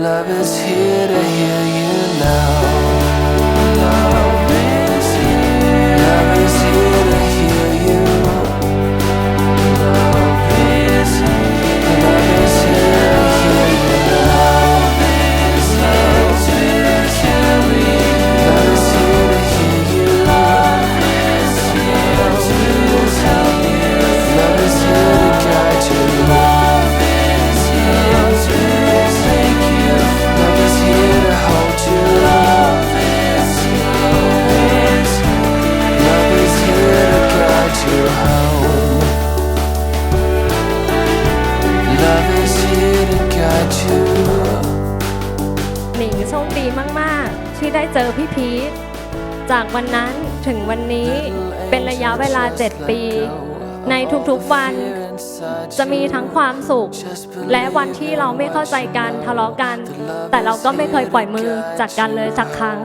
Love is here to hear you now. Got you. หนิงโชคดีมากๆ ที่ได้เจอพี่พีทจากวันนั้นถึงวันนี้เป็นระยะเวลา 7 ปี ในทุกๆวันจะมีทั้งความสุข และวันที่เราไม่เข้าใจกันทะเลาะกัน แต่เราก็ไม่เคยปล่อยมือจากกันเลยสักครั้ง